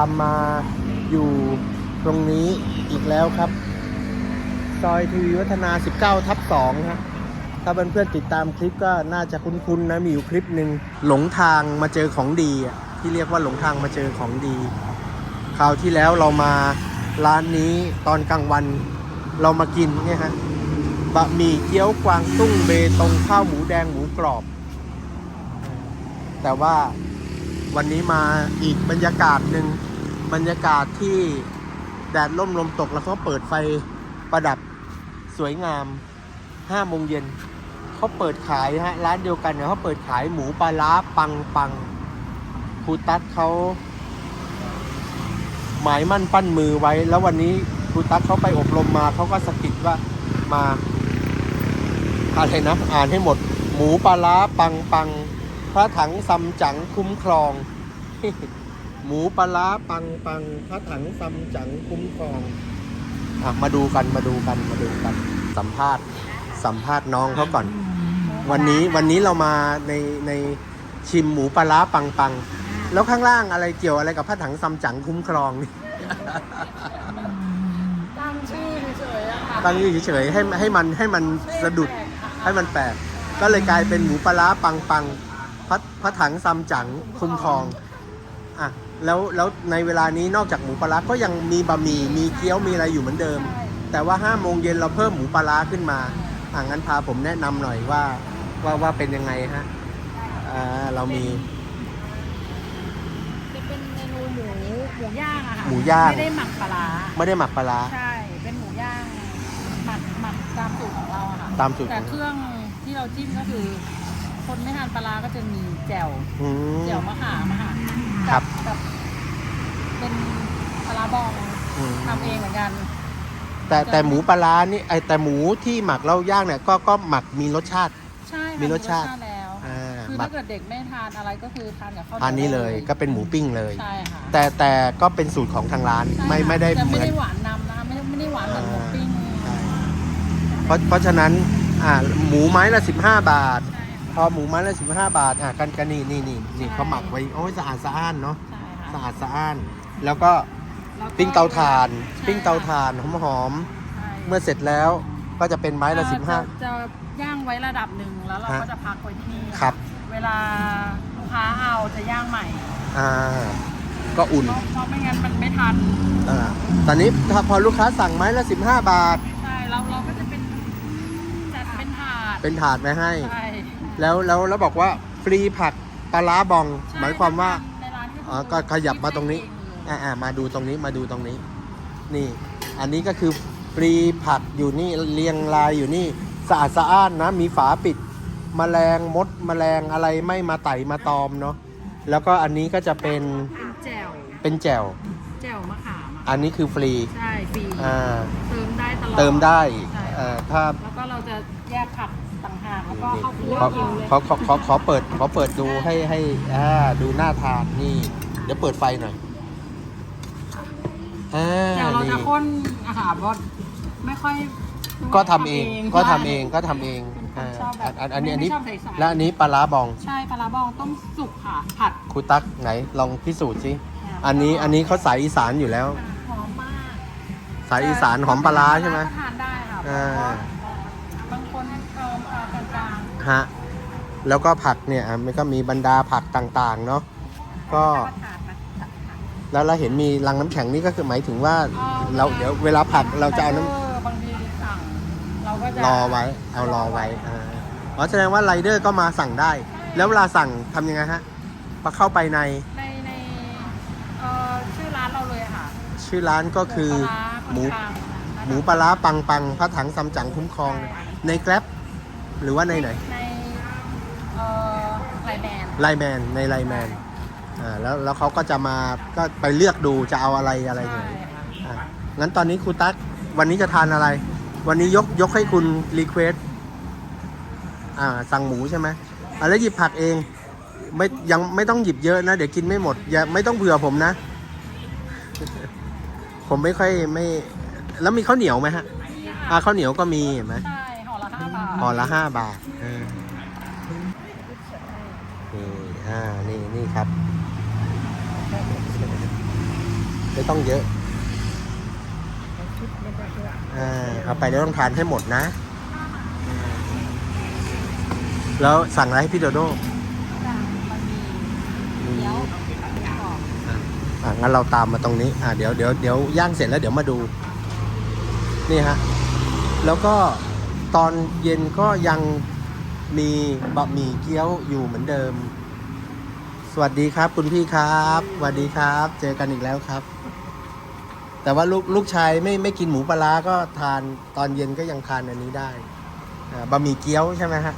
ามมาอยู่ตรงนี้อีกแล้วครับ ซอยทีวีวัฒนา 19 ทับ2ครับถ้าเพื่อนๆติดตามคลิปก็น่าจะคุ้นๆนะมีอยู่คลิปหนึ่งหลงทางมาเจอของดีอะที่เรียกว่าหลงทางมาเจอของดี คราวที่แล้วเรามาร้านนี้ตอนกลางวันเรามากินเนี่ยฮะบะหมี่เกี๊ยวกวางตุ้งเบตงข้าวหมูแดงหมูกรอบ แต่ว่าวันนี้มาอีกบรรยากาศหนึ่ง บรรยากาศที่แดดล่มลมตกแล้วเขาเปิดไฟประดับสวยงามห้าโมงเย็นเขาเปิดขายฮะร้านเดียวกันเนี่ยเขาเปิดขายหมูปลาร้าปังปังครูตั๊กเขาหมายมั่นปั้นมือไว้ แล้ววันนี้ครูตั๊กเขาไปอบรมมาเขาก็สะกิดว่ามาอะไรนะอ่านให้หมด หมูปลาร้าปังปังพระถังซัมจั๋งคุ้มครอง หมูปลาร้าปังปังพระถังซัมจั๋งคุ้มครองอะมาดูกันมาดูกันมาดูกัน สัมภาษณ์สัมภาษณ์น้องเขาก่อน วันนี้วันนี้เรามาในในชิมหมูปลาร้าปังปังแล้วข้างล่างอะไรเกี่ยวอะไรกับพระถังซัมจั๋งคุ้มครองนี่ตั้งชื่อเฉยๆอะค่ะตั้งอยู่เฉยๆให้ให้มันให้มันสะดุดให้มันแปลกก็เลยกลายเป็นหมูปลาร้าปังปังพระพระถังซัมจั๋งคุ้มครองอะ แล้วแล้วในเวลานี้นอกจากหมูปลาร้าก็ยังมีบะหมี่มีเกี๊ยวมีอะไรอยู่เหมือนเดิม แต่ว่าห้าโมงเย็นเราเพิ่มหมูปลาร้าขึ้นมาอะงั้นพาผมแนะนำหน่อยว่าว่าว่าเป็นยังไงฮะอ่าเรามี จะเป็นเมนูหมูหมูย่างอะค่ะหมูย่าง ไม่ได้หมักปลาร้าไม่ได้หมักปลาร้า ใช่ เป็นหมูย่างหมักหมักตามสูตรของเราอะค่ะตามสูตรแต่ของ เครื่องที่เราจิ้มก็คือ คนไม่ทานปลาร้าก็จะมีแจ่วอืมแจ่วมะขามอะค่ะ ครับกับเป็นปลาร้าบองอืมทำเองเหมือนกันแต่แต่หมูปลาร้านี่ไอแต่หมูที่หมักแล้วย่างเนี่ยก็ก็หมักมีรสชาติ ใช่ค่ะมีรสชาติ แล้วอ่าคือหมัถ้ากเกิดเด็กไม่ทานอะไรก็คือทานกับข้าวหนีวอันนี้เลยได้ก็เป็นหมูปิ้งเลย ใช่ค่ะแต่แต่ก็เป็นสูตรของทางร้านใช่ไม่ค่ะไม่ได้แต่เหมืไม่อน ได้หวานนำนะคะไม่ไม่ได้หวานเหมือนหมูปิ้งใช่ เพราะเพราะฉะนั้นอ่าหมูไม้ละ 15 บาท ใช่พ อหมูไม้ละ15บาท อะกันกันนี่นี่นี่นี่เขาหมักไว้โอ้ยสะอาดสะอ้านเนาะใช่ค่ะสะอาดสะอ้าน แล้วก็แล้วก็ปิ้งเตาถ่าน ใช่ปิ้งเตาถ่านหอมหอมใช่ๆเมื่อเสร็จแล้วก็จะเป็นไม้ละจะ15จะย่างไว้ระดับหนึ่งแล้วเราฮะก็จะพักไว้ที่นี่ครับ เวลาลูกค้าเอาจะย่างใหม่อ่า ก็อุ่น เพราะเพราะไม่งั้นมันไม่ทันอ่า ตอนนี้ถ้าพอลูกค้าสั่งไม้ละ15บาท ใช่เราเราก็จะเป็นจัดเป็นถาดเป็นถาดไว้ให้ ใช่ แล้วแล้วแล้วบอกว่าฟรีผักปลาร้าบอง ใช่หมายความว่า ในร้านที่อ๋อก็ขยับมาตรงนี้ อ่าอ่ามาดูตรงนี้มาดูตรงนี้ นี่ อันนี้ก็คือฟรีผักอยู่นี่เรียงรายอยู่นี่สะอาดสะอ้านนะ มีฝาปิดมแมลงมดมแมลงอะไรไม่มาไต่มาตอมเนาะแล้วก็อันนี้ก็จะเป็นเป็นแจ่วเป็นแจ่วแจ่วมะขามอะอันนี้คือฟรีใช่ฟรีอ่าเติมได้ตลอดเติมได้ใช่เอ่อถ้าแล้วก็เราจะแยกผัก ต่างหากแล้วก็เข้าวคั่วขอคิวเลยขอขอขอขอเปิดขอเปิดดูให้ให้อ่าดูหน้าทานนี่ เดี๋ยวเปิดไฟหน่อยอ่าแจ่วเราจะนี่ข้นอาหารว่าไม่ค่อยก็ทำเองก็ทำเองใช่ก็ทำเองเป็นคนชอบแบบอันอันนี้อันนี้ไม่ชอบใส่ๆและอันนี้ปลาร้าบอง ใช่ปลาร้าบองต้มสุกค่ะ ผัดครูตั๊กไหนลองพิสูจน์สิอันนี้อันนี้เขาสายอีสานอยู่แล้ว หอมมากสายอีสานหอมปลาร้าใช่ไหม ก็ทานได้ค่ะอ่าบางคนเติมเอ่อกลาง ฮะแล้วก็ผักเนี่ยอะมันก็มีบรรดาผักต่างๆเนาะๆก็ก็ทานมาแล้วเราเห็นมีรังน้ำแข็งนี่ก็คือหมายถึงว่าอ๋อ เราเดี๋ยวเวลาผักเราจะเอาน้ำบางทีสั่งเราก็จะรอไว้เอารอไว้อ่าอ๋อแสดงว่าไรเดอร์ก็มาสั่งได้ แล้วเวลาสั่งทำยังไงฮะพอเข้าไปในในในเอ่อชื่อร้านเราเลยค่ะชื่อร้านก็คือหมูปลาร้าหมูปลาร้าปังปังพระถังซัมจั๋งคุ้มครอง ในแกร็บ หรือว่าในไหนในเอ่อไลแมนไลแมนในไลแมนอ่าแล้วแล้วเขาก็จะมาก็ไปเลือกดูจะเอาอะไรอะไรอย่างใช่เงี้ยค่ะอะงั้นตอนนี้ครูตั๊กวันนี้จะทานอะไร วันนี้ยกยกให้คุณรีเควสอ่าสั่งหมูใช่ไหมอะแล้วหยิบผักเองไม่ยังไม่ต้องหยิบเยอะนะ เดี๋ยวกินไม่หมดอย่าไม่ต้องเผื่อผมนะ ผมไม่ค่อยไม่ แล้วมีข้าวเหนียวไหมฮะอ่าข้าวเหนียวก็มีเห็นไหม ใช่ ห่อละห้าบาทห่อละห้าบาทเออนี่อ่านี่นี่ครับ ไม่ต้องเยอะอ่าเอาไปแล้วต้องทานให้หมดนะ แล้วสั่งอะไรให้พี่โดโด้มันมีเกี๊ยวหมูกรอบอะงั้นเราตามมาตรงนี้ อะเดี๋ยวเดี๋ยวเดี๋ยวย่างเสร็จแล้วเดี๋ยวมาดู นี่ฮะ แล้วก็ ตอนเย็นก็ยังมีบะหมี่เกี๊ยวอยู่เหมือนเดิม สวัสดีครับ คุณพี่ครับสวัสดีครับ เจอกันอีกแล้วครับ แต่ว่าลูกลูกชายไม่ไม่กินหมูปลาร้าก็ทานตอนเย็นก็ยังทานอันนี้ได้อ่าบะหมี่เกี๊ยวใช่ไหมฮะ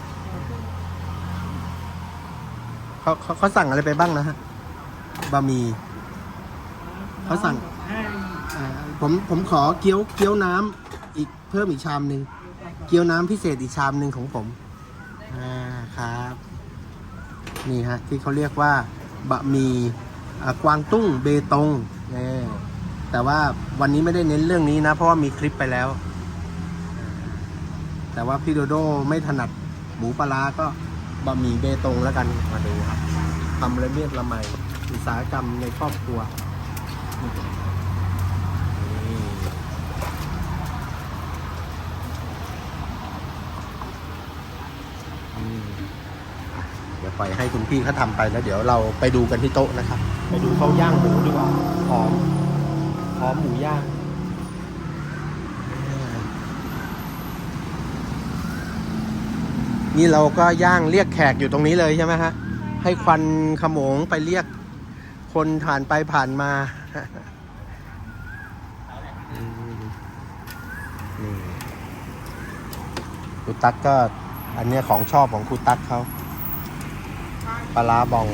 เขาเขาเขาสั่งอะไรไปบ้างนะฮะบะหมี่เขาสั่งอ่าผมผมขอเกี๊ยวเกี๊ยวน้ำอีกเพิ่มอีกชามหนึ่ง เกี๊ยวน้ำพิเศษอีกชามหนึ่งของผมอ่าครับ นี่ฮะที่เขาเรียกว่าบะหมี่กวางตุ้งเบตงนี่แต่ว่าวันนี้ไม่ได้เน้นเรื่องนี้นะ เพราะว่ามีคลิปไปแล้ว แต่ว่าพี่โดโดไม่ถนัดหมูปลาร้าก็บะหมี่เบตงแล้วกันมาดูครับทำละเมียดละไมอุตสาหกรรมในครอบครัว อืมอะเดี๋ยว ปล่อยให้คุณพี่เขาทำไปแล้วเดี๋ยวเราไปดูกันที่โต๊ะนะครับ ไปดูเขาย่างหมูดีกว่าหอมหอมหมูย่างนี่เราก็ย่างเรียกแขกอยู่ตรงนี้เลยใช่ไหมฮะ ให้ควันขโมงไปเรียกคนผ่านไปผ่านมาอืมนี่ครูตั๊กก็อันเนี้ยของชอบของครูตั๊กเขา ปลาบอง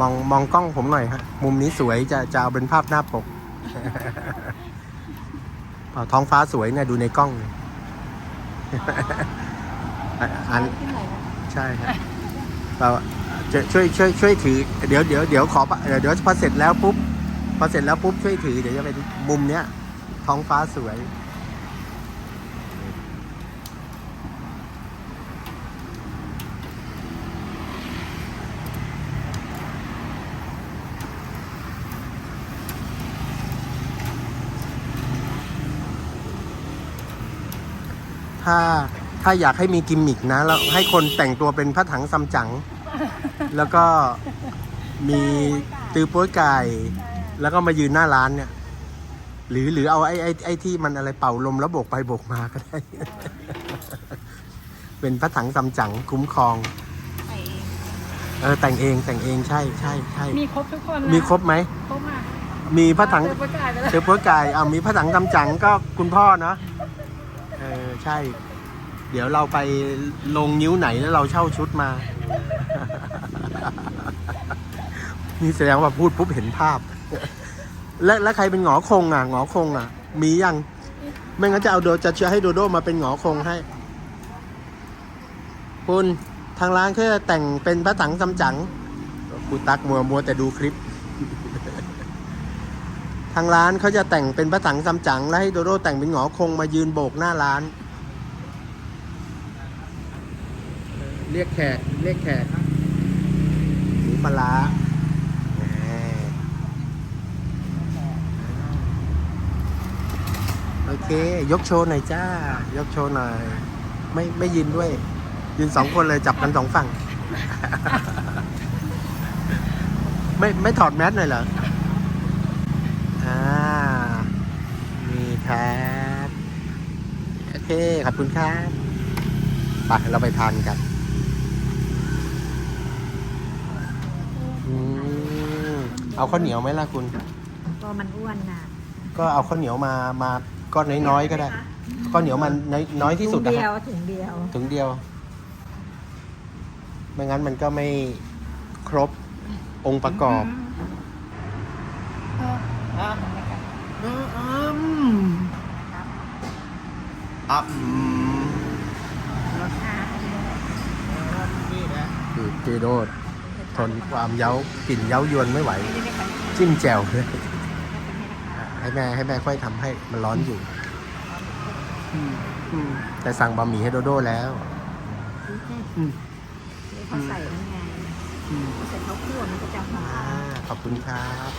มองมองกล้องผมหน่อยฮะ มุมนี้สวยจะจะเอาเป็นภาพหน้าปก ท้องฟ้าสวยเนี่ยดูในกล้องเลยอันที่ไหนนะใช่ครับเราจะช่วยช่วยช่วยถือ เดี๋ยวเดี๋ยวเดี๋ยวขอเดี๋ยวเดี๋ยวพอเสร็จแล้วปุ๊บพอเสร็จแล้วปุ๊บช่วยถือเดี๋ยวจะเป็นมุมเนี้ยท้องฟ้าสวย ถ้าถ้าอยากให้มีกิมมิกนะแล้วให้คนแต่งตัวเป็นพระถังซัมจั๋งแล้วก็มีตือโป้ยไก่ แล้วก็มายืนหน้าร้านเนี่ย หรือหรือเอาไอ้ไอ้ไอ้ที่มันอะไรเป่าลมแล้วโบกไปโบกมาก็ได้ เป็นพระถังซัมจั๋งคุ้มครองใส่เองเออแต่งเองแต่งเองใช่ใช่ใช่มีครบทุกคนนะมีครบไหมครบอะมีพระถังเจอประกาศไปแล้วเจอโป้ยไก่อ่ามีพระถังซัมจั๋งก็คุณพ่อเนาะ เออใช่ เดี๋ยวเราไปลงนิ้วไหนแล้วเราเช่าชุดมา นี่แสดงว่าพูดปุ๊บเห็นภาพ และแล้วใครเป็นหงอคงอะหงอคงอะ มียัง ไม่งั้นจะเอาโดจะเชื่อให้โดโดมาเป็นหงอคงให้ คุณทางร้านเขาจะแต่งเป็นพระถังซัมจั๋งกูตักมัวมัวแต่ดูคลิปางร้านเขาจะแต่งเป็นพระถังซัมจั๋งแล้วให้โดโดแต่งเป็นหงอคงมายืนโบกหน้าร้าน เรียกแขกเรียกแขกหมูปลาโอเค ยกโชว์หน่อยจ้า ยกโชว์หน่อย ไม่ไม่ยืนด้วย ยืนสองคนเลยจับกันสองฝั่ง ไม่ไม่ถอดแมสหน่อยเหรอา นี่ครับ โอ เคขอบคุณครับไปเราไปทานกันอืมเอาข้าวเหนียวไหมล่ะคุณ ก็มันอ้วนนะก็เอาข้าวเหนียวมามาก้อนน้อยๆก็ได้ข้าวเหนียวมันน้อยน้อยที่สุดนะเดีคยรับวถุงเดียว ถึงเดียว ไม่งั้นมันก็ไม่ครบองค์ประกอบเอออะ นะครับ อืม ครับ อะอืมอ่าอันนี้นี่นะคือพี่โรดทนความเย้ากลิ่นเย้ายวนไม่ไหวไม่ได้ไม่ขายจิ้มแจ่วเลยให้เป็นให้ราคาให้แม่ให้แม่ค่อยทำให้มันร้อนอยู่ แต่สั่งบะหมี่ให้โดโด้แล้วนี่เขาใส่นั่นไงเขาใส่ข้าวคั่วมันก็จะหออ่ามขอบคุณครับ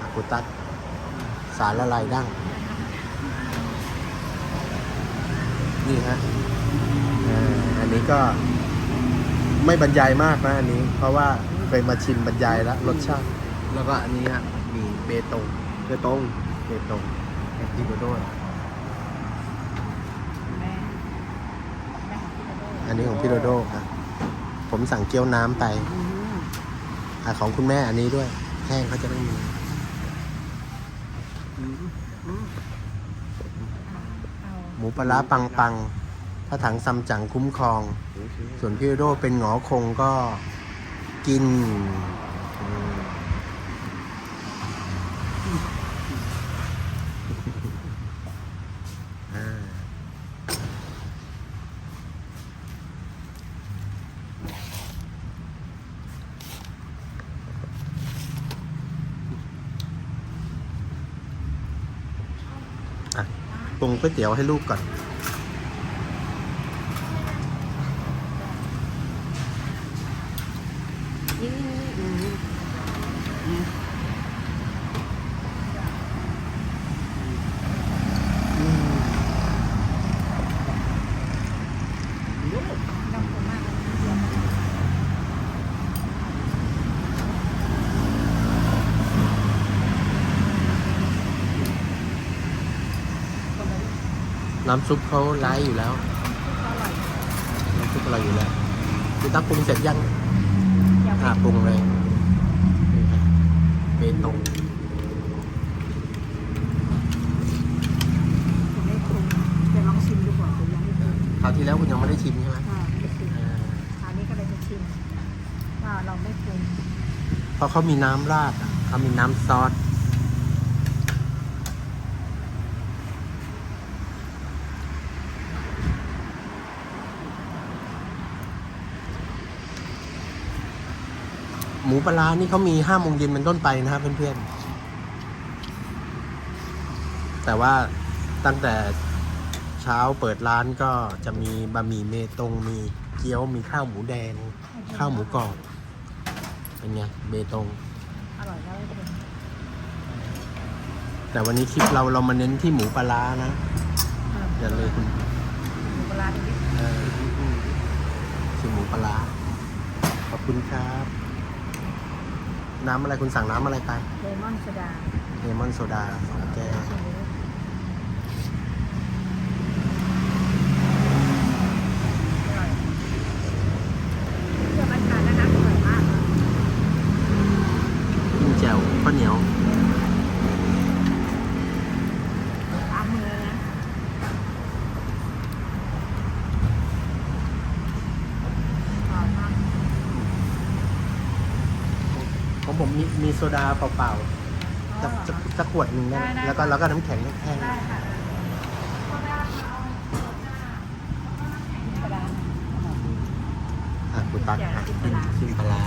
อากุตัดสารละลายดั้ง นี่ฮะเอ่ออันนี้ก็ไม่บรรยายมากนะอันนี้ เพราะว่าเคยมาชิมบรรยายแล้วรสชาติ แล้วก็อันนี้ฮะมีเบตงเบตงเบตงแอนติโดโดแม่แม่ของพี่โดโดอันนี้ของพี่โดโดครับ ผมสั่งเกี๊ยวน้ำไปอืมอะของคุณแม่อันนี้ด้วย แห้งเขาจะต้องมีเอาห มูปลาร้าปังปังถ้าถังซัมจั๋งคุ้มครอง ส่วนพี่โดเป็นหงอคงก็กินอืมอ่าอะปรุง ก๋วยเตี๋ยวให้ลูกก่อน ยืนอืมน้ำข้นมากเลยนะเดี๋ยวมัน น้ำซุปเขาไล่อยู่แล้วอร่อยน้ำซุปเราอยู่แล้วคือตั้งปรุงเสร็จยังเดี๋ยวอ่าปรุงเลยนี่ครับเบตงผมไม่ปรุงเดี๋ยวลองชิมดูก่อนผมยังไม่ปรุงคราวที่แล้วคุณยังไม่ได้ชิมใช่ไหมค่ะไม่ชิมอ่าคราวนี้ก็เลยจะชิมว่าเราไม่ปรุงเพราะเขามีน้ำราดอะเขามีน้ำซอส หมูปลาร้านี่เขามีห้าโมงเย็นเป็นต้นไปนะครับเพื่อนๆ แต่ว่าตั้งแต่เช้าเปิดร้านก็จะมีบะหมี่เมตงมีเกี๊ยวมีข้าวหมูแดง ข้าวหมูกรอบเป็นไงเบตงอร่อยแล้วไม่ปรุงแต่วันนี้คลิปเราเรามาเน้นที่หมูปลาร้านะอย่าเลยคุณหมูปลาร้านิดเออชิมหมูปลาร้าขอบคุณครับ น้ำอะไรคุณสั่งน้ำอะไรไปๆเลมอนโซดาเลมอนโซดาสองแก้ว ชิมดูอร่อยเพื่อมาทานนะคะอร่อยมาก จิ้มแจ่วข้าวเหนียว ตามมือนะอร่อยมาก ของผมมีมีโซ ดาเปล่าๆจะจะจะขวดหนึ่งได้ไหมได้ได้ แล้วก็แล้วก็น้ำแข็งแห้งได้ค่ะปลาร้า ๆอะคุณตักอะจิ้มปลาร้าจิ้มปลาร้า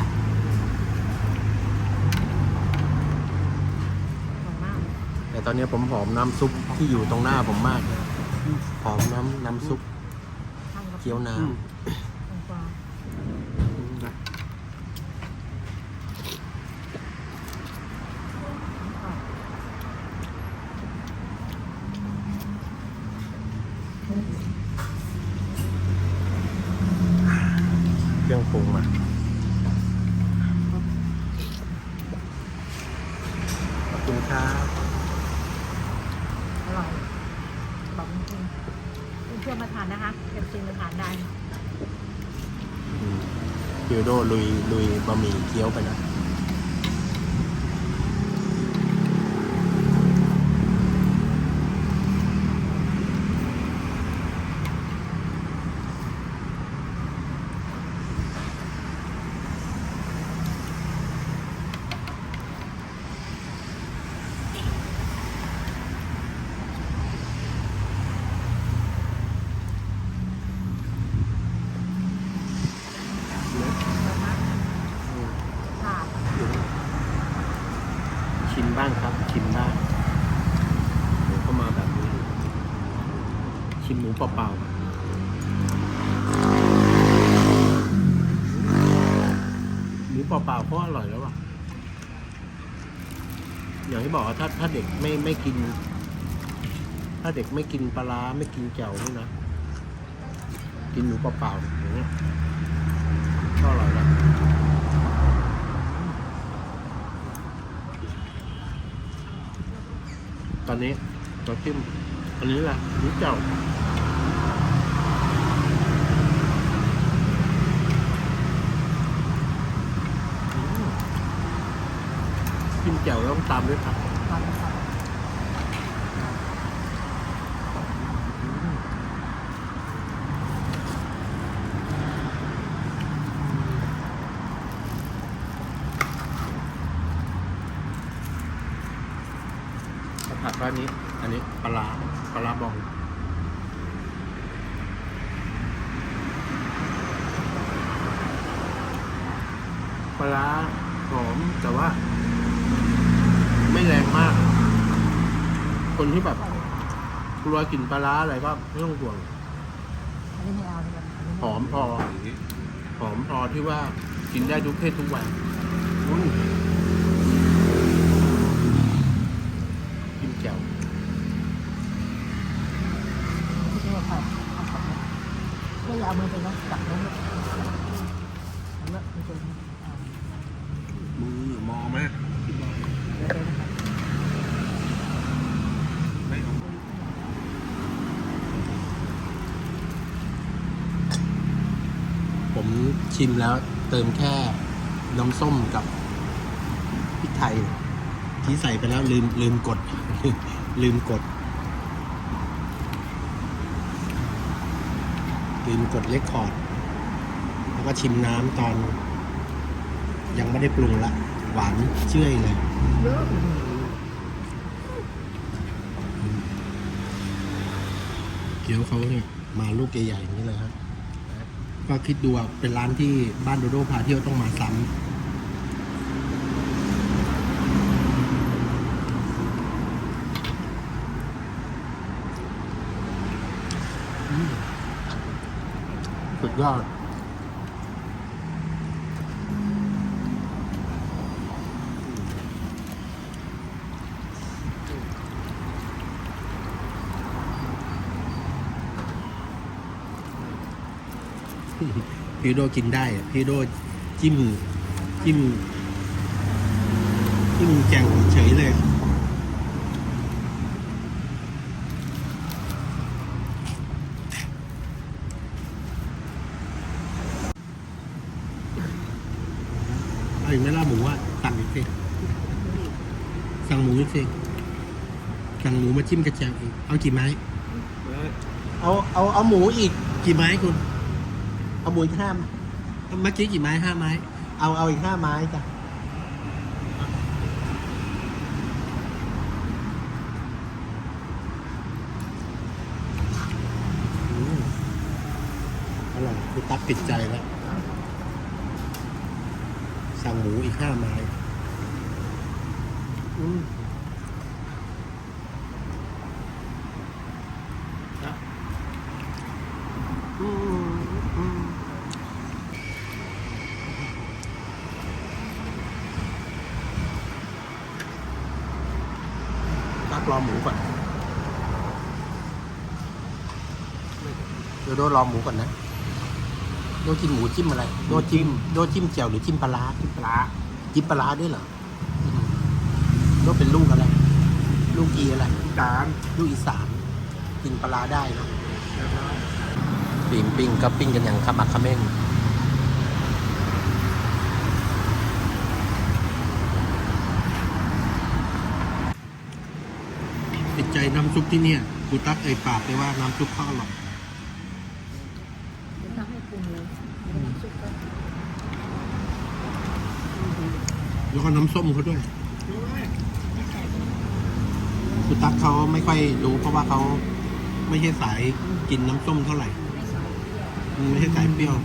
อร่อยมากแต่ตอนนี้ผมหอมน้ำซุปที่อยู่ตรงหน้าผมมากเลยหอมน้ำน้ำซุปทำกับเกี๊ยวน้แตงกวาำ เครื่องปรุงมา ขอบคุณครับ อร่อยบอกจริงๆเพื่อนๆมาทานนะคะเป็นจริงมาทานได้ คิวโด ลุยลุยบะหมี่เกี๊ยวไปนะ ชิมบ้างครับ ชิมบ้างหมูเข้ามาแบบนี้ ชิมหมู เปล่าๆหมูเปล่าๆก็อร่อยแล้วอะ อย่างที่บอกว่าถ้าถ้าเด็กไม่ไม่กิน ถ้าเด็กไม่กินปลาร้าไม่กินแจ่วนี่นะ กินหมูเปล่าๆอย่างเงี้ยก็อร่อยแล้วตอนนี้เราจิ้มอันนี้แหละนิ้วเจ้าอืมจิ้มแจ่วแล้ว ตามด้วยผัก ทานค่ะ ผักร้านนี้ อันนี้ปลาร้าปลาร้าบอง ปลาร้าหอมแต่ว่า ไม่แรงมาก คนที่แบบก ลัวกลิ่นปลาร้าอะไรก็ไม่ต้องห่วง อันนี้ไม่เอาดีกว่าอันนี้หอมพอ หอมพอที่ว่ากินได้ทุกเพศทุกวัยอุ้ยกินแจ่ว ไม่ใช่ว่าผัดผัดผัดนะไม่อยากเอามือไปนะจับน้องเลยเอาละไม่เจอนะอ่า มือมองไหม เดี๋ยวเจอนะครับ ไม่เอาผม ชิมแล้วเติมแค่น้ำส้มกับพริกไทย ที่ใส่ไปแล้วลืมลืมกด ลืมกด ลืมกดเลคคอร์ด แล้วก็ชิมน้ำตอน ยังไม่ได้ปรุงละ หวานเชื่อยเลย เกี๊ยวเขาเนี่ย มาลูกใหญ่ๆอย่างนี้เลยครับ ก็คิดดูว่าเป็นร้านที่บ้านโดโดพาเที่ยวต้องมาซ้ำสุดยอด พี่โดกินได้อะพี่โดจิ้มจิ้มจิ้มแจ่วเฉยเลยเอาอีกไหม่ล่าหมูอะสั่งอีกสิสั่งหมูอีกสิสั่งหมูมาจิ้มกระแจวอีกเอากี่ไม้ เอาเอาเอาหมูอีกกี่ไม้คุณ เอาหมูอีกห้ามเมื่อกี้กี่ไม้ห้าไม้ เอาเอาอีกห้าไม้จ้ะอืมอร่อยคุณตั๊กติดใจแล้ว สั่งหมูอีกห้าไม้ อืมอะอืมอืมตัก รอหมูก่อนเดี๋ยวโดรอหมูก่อนนะ โดกินหมูจิ้มอะไร โดจิ้ม โดจิ้มแจ่วหรือจิ้มปลาร้าจิ้มปลาร้าจิ้มปลาร้าด้วยเหรออืมโดเป็นลูกอะไร ลูกอีอะไรอีสานลูกอีสาน กินปลาร้าได้เนอะปิ้งปิ้งก็ปิ้งกันอย่างขมักเขม้น ดใจน้ำซุปที่เนี่ยกูตักเอ่ยปากไปว่าน้ำซุปเขาอร่อยจะทำให้ปรุงเลยไม่ต้องซุปก็แล้วก็น้ำส้มเขาด้วยไม่ใส่ไปคุณตั๊กเขาไม่ค่อยรู้เพราะว่าเขาไม่ใช่สายกินน้ำส้มเท่าไหร่ ไม่ใส่เปรี้ยวอืมไม่ใช่สายเปรี้ยว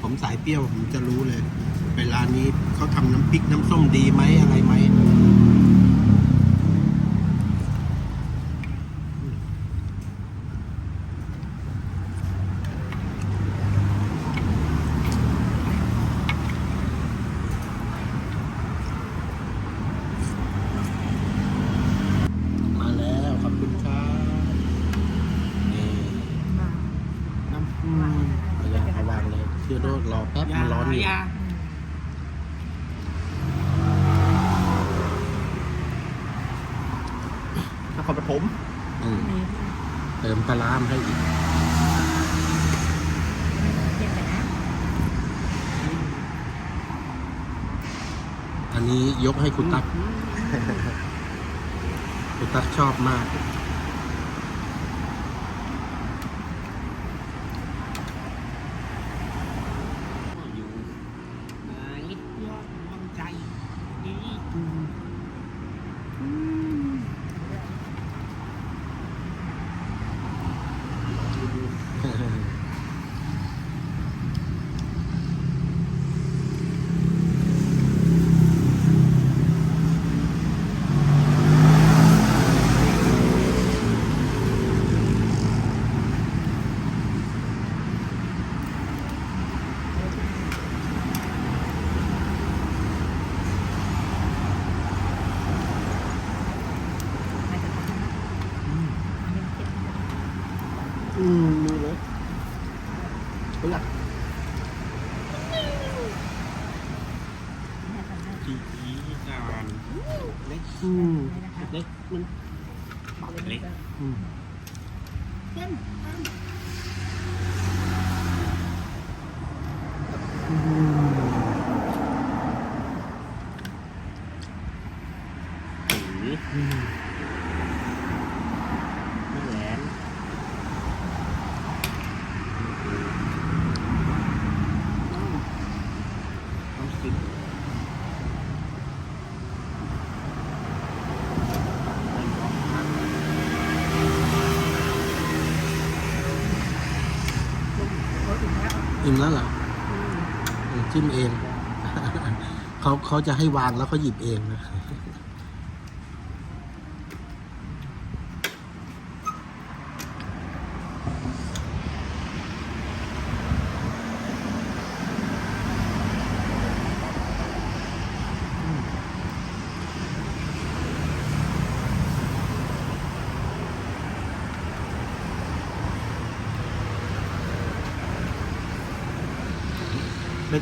ผมสายเปรี้ยวผมจะรู้เลยไปร้านนี้เขาทำน้ำพริกน้ำส้มดีไหมอะไรไหม ผม อืม มี เติมปลาร้ามาให้อีก เย็นไปนะ อันนี้ยกให้คุณตั๊กคุณตั๊กชอบมาก อยู่ไหนยอดดวงใจนี่ อืมมีเลยเฮ้ยจีการเล็กอืมเล็กมันปากเล็กอืม หือ อืม ไม่แหลมน้ำซิป อิ่ม แล้วเหรอเออจิ้มเอง เขาเขาจะให้วางแล้วเขาหยิบเองนะ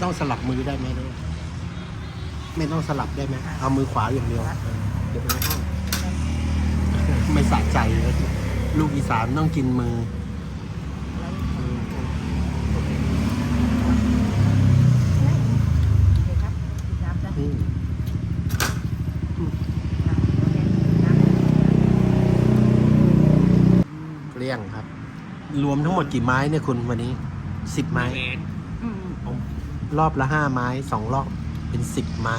ต้องสลับมือได้ไหมเนี่ยไม่ต้องสลับได้ไหมเอามือขวาอย่างเดียวเดี๋ยวไปในห้องไม่สะใจเลยลูกอีสานต้องกินมือเกลี้ยงครับ รวมทั้งหมดกี่ไม้เนี่ยคุณวันนี้สิบไม้ รอบละห้าไม้สองรอบเป็นสิบไม้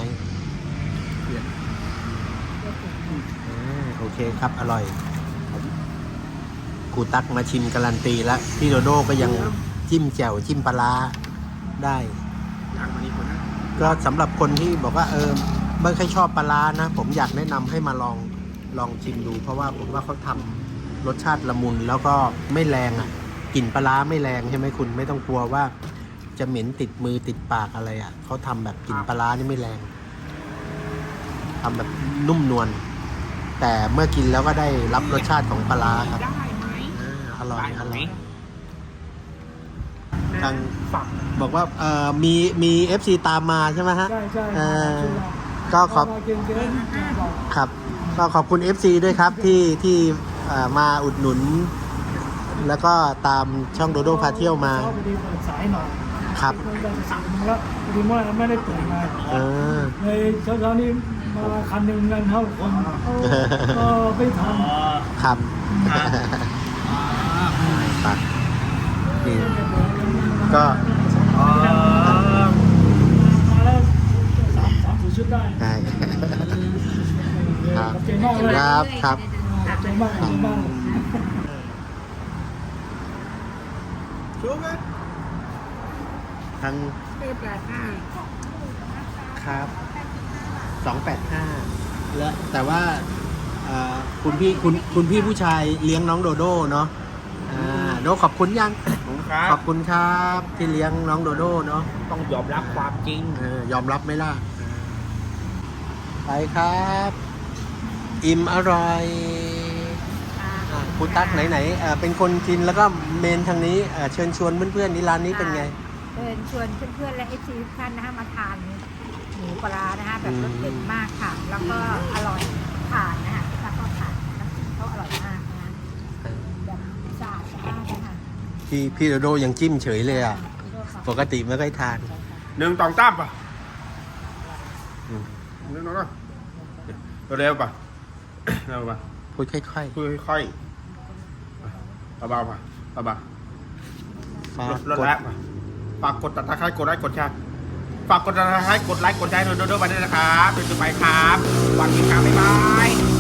อ่าโอเคครับ อร่อยครูตักมาชิมการันตีแล้ว พี่โดโดก็ยังจิ้มแจ่วจิ้มปลาร้าได้ทางมานี่คนนะก็สำหรับคนที่บอกว่าเออไม่ค่อยชอบปลาร้านะ ผมอยากแนะนำให้มาลองลองชิมดู เพราะว่าผมว่าเขาทำรสชาติละมุนแล้วก็ไม่แรงอะกลิ่นปลาร้าไม่แรงใช่ไหมคุณไม่ต้องกลัวว่า จะเหม็นติดมือติดปากอะไรอะเขาทำแบบกลิ่นปลาร้านี่ไม่แรงทำแบบนุ่มนวลแต่เมื่อกินแล้วก็ได้รับรสชาติของปลาร้าครับได้ไหมอ่าอร่อยอได้ไหมร่อย ทาง ฝักบอกว่าเอ่อมีมีเอฟซีตามมาใช่ไหมฮะ ใช่ใช่เอ่อก็ขอบ เก่งเกินบอกครับก็ขอบคุณ FC ด้วยครับที่ที่เอ่อมาอุดหนุน แล้วก็ตามช่องโดโดพาเที่ยวมาพอดีเปิดสายหน่อย ครับเปิดสายมาแล้วพอดีเมื่อไม่ได้เปิดมาเออ เลยเช้าๆนี้มาคันหนึ่งกันเท่าคนก็ไม่ทันครับปักนี่ก็มาแล้วสามสามสี่ชุดได้ได้ครับขอบใจมากเลยครับครับขอบใจมากขอบใจมากชูกัน ทางเรียบร้อยค่ะครับสองแปดห้าแล้วแต่ว่าเอ่อคุณพี่คุณคุณพี่ผู้ชายเลี้ยงน้องโดโดเนาะอ่าโดขอบคุณยัง ผมครัขบ อบคุณครับที่เลี้ยงน้องโดโดเนาะต้องยอมรับความจริง เออยอมรับไหมล่ะไปครับ อิ่มอร่อยอะคุณตั๊กไหนๆเอ่อเป็นคนกินแล้วก็เมนทางนี้เอ่อเชิญชวนเพื่อนๆนี่ร้านนี้เป็นไง เชิญชวนเพื่อนๆและเอฟซีทุกท่านนะคะมาทานหมูปลานะคะแบบรสเด็ดมากค่ะ แล้วก็อร่อยผ่านนะคะแล้วก็ผ่านน้ำจิ้มเขาอร่อยมากนะสะอาดสะอาดนะคะพี่พี่โดโดยังจิ้มเฉยเลยอะ ปกติไม่ค่อยทาน หนึ่งตองตั้มป่ะนึ่งตองมเร็วป่ะเร็วป่ะพูดค่อยๆพูดค่อยๆเบาป่ะเบาๆลดละป่ะ ฝากกดติดตามกดไลค์กดแชร์ฝากกดติดตามกดไลค์กดแชร์ด้วยด้วยไปด้วยนะครับเป็นต่อไปครับ วันดีครับบ๊ายบาย